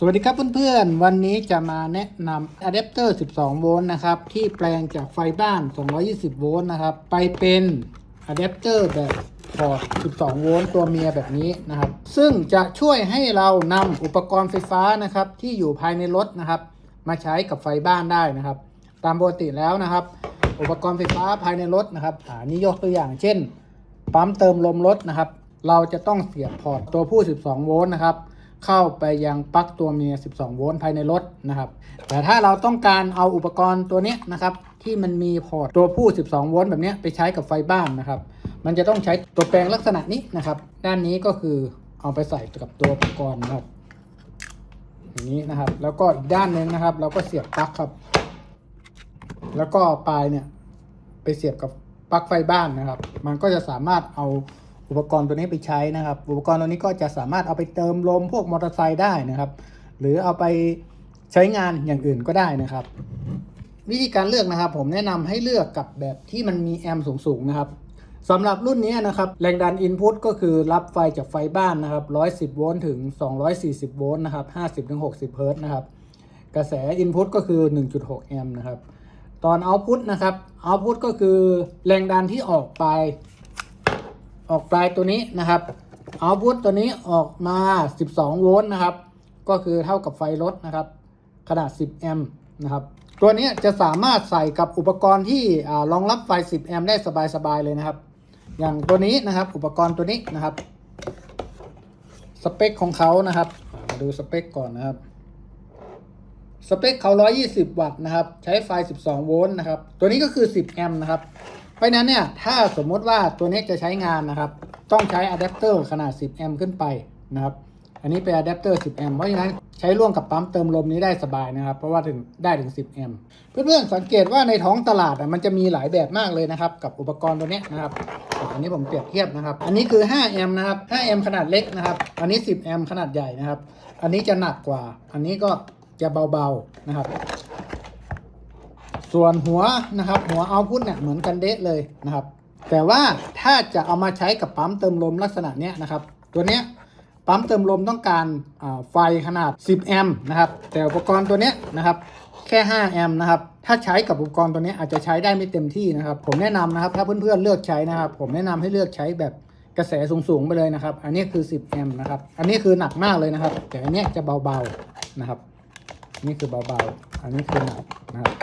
สวัสดีครับเพื่อนๆ วันนี้จะมาแนะนำอะแดปเตอร์ 12 โวลต์นะครับ ที่แปลงจากไฟบ้าน 220 โวลต์นะครับ ไปเป็นอะแดปเตอร์แบบพอร์ต 12 โวลต์ตัวเมียแบบนี้นะครับ ซึ่งจะช่วยให้เรานำอุปกรณ์ไฟฟ้านะครับ ที่อยู่ภายในรถนะครับ มาใช้กับไฟบ้านได้นะครับ ตามปกติแล้วนะครับ อุปกรณ์ไฟฟ้าภายในรถนะครับอานี่ยกตัวอย่าง เช่น ปั๊มเติมลมรถนะครับ เราจะต้องเสียบพอร์ตตัวผู้ 12 โวลต์นะครับ เข้าไปยังปลั๊กตัวเมีย 12 โวลต์ภายในรถนะครับ แต่ถ้าเราต้องการเอาอุปกรณ์ตัวนี้นะครับ ที่มันมีพอร์ตตัวผู้ 12 โวลต์แบบนี้ไปใช้กับไฟบ้านนะครับ มันจะต้องใช้ตัวแปลงลักษณะนี้นะครับ ด้านนี้ก็คือเอาไปใส่กับตัวอุปกรณ์นะครับอย่างนี้นะครับ แล้วก็อีกด้านหนึ่งนะครับ เราก็เสียบปลั๊กครับ แล้วก็ปลายเนี่ยไปเสียบกับปลั๊กไฟบ้านนะครับ มันก็จะสามารถเอา อุปกรณ์ตัวนี้ไปใช้นะครับ อุปกรณ์ตัวนี้ก็จะสามารถเอาไปเติมลมพวกมอเตอร์ไซค์ได้นะครับ หรือเอาไปใช้งานอย่างอื่นก็ได้นะครับ วิธีการเลือกนะครับ ผมแนะนำให้เลือกกับแบบที่มันมีแอมป์สูงๆนะครับสำหรับรุ่นนี้นะครับแรงดันอินพุตก็คือรับไฟจากไฟบ้านนะครับ 110 โวลต์ถึง 240 โวลต์นะครับ 50-60 เฮิร์ตนะครับ กระแสอินพุตก็คือ 1.6 แอมป์นะครับ ตอนเอาพุตนะครับเอาพุตก็คือแรงดันที่ออกไป ออกปลายตัวนี้นะครับเอาพุตตัวนี้ออกมา 12 โวลต์นะครับ ก็คือเท่ากับไฟรถนะครับ ขนาด 10 แอมป์นะครับ ตัวนี้จะสามารถใส่กับอุปกรณ์ที่รองรับไฟ 10 แอมป์ได้สบายๆเลยนะครับ อย่างตัวนี้นะครับ อุปกรณ์ตัวนี้นะครับ สเปคของเขานะครับ มาดูสเปคก่อนนะครับ สเปคเขา 120 วัตต์นะครับ ใช้ไฟ 12 โวลต์นะครับ ตัวนี้ก็คือ 10 แอมป์นะครับ เพราะนั้นเนี่ย ถ้าสมมติว่าตัวนี้จะใช้งานนะครับ ต้องใช้อะแดปเตอร์ขนาด 10 แอมป์ขึ้นไปนะครับ อันนี้เป็นอะแดปเตอร์ 10 แอมป์ เพราะฉะนั้นใช้ร่วมกับปั๊มเติมลมนี้ได้สบายนะครับ เพราะว่าถึงได้ถึง 10 แอมป์ เพื่อนๆสังเกตว่าในท้องตลาดมันจะมีหลายแบบมากเลยนะครับ กับอุปกรณ์ตัวนี้นะครับ อันนี้ผมเปรียบเทียบนะครับ อันนี้คือ 5 แอมป์นะครับ 5 แอมป์ขนาดเล็กนะครับ อันนี้ 10 แอมป์ขนาดใหญ่นะครับ อันนี้จะหนักกว่า อันนี้ก็ จะเบาๆนะครับ ส่วนหัวนะครับ หัวเอาพุทเนี่ยเหมือนกันเดะเลยนะครับ แต่ว่าถ้าจะเอามาใช้กับปั๊มเติมลมลักษณะเนี้ยนะครับ ตัวเนี้ยปั๊มเติมลมต้องการไฟขนาด 10 แอมป์นะครับ แต่อุปกรณ์ตัวเนี้ยนะครับ แค่ 5 แอมป์นะครับ ถ้าใช้กับอุปกรณ์ตัวเนี้ยอาจจะใช้ได้ไม่เต็มที่นะครับ ผมแนะนำนะครับ ถ้าเพื่อนๆเลือกใช้นะครับ ผมแนะนำให้เลือกใช้แบบกระแสสูงๆไปเลยนะครับ อันนี้คือ 10 แอมป์นะครับ อันนี้คือหนักมากเลยนะครับ แต่อันเนี้ยจะเบาๆนะครับ นี่คือเบาๆ อันนี้คือหนักนะครับ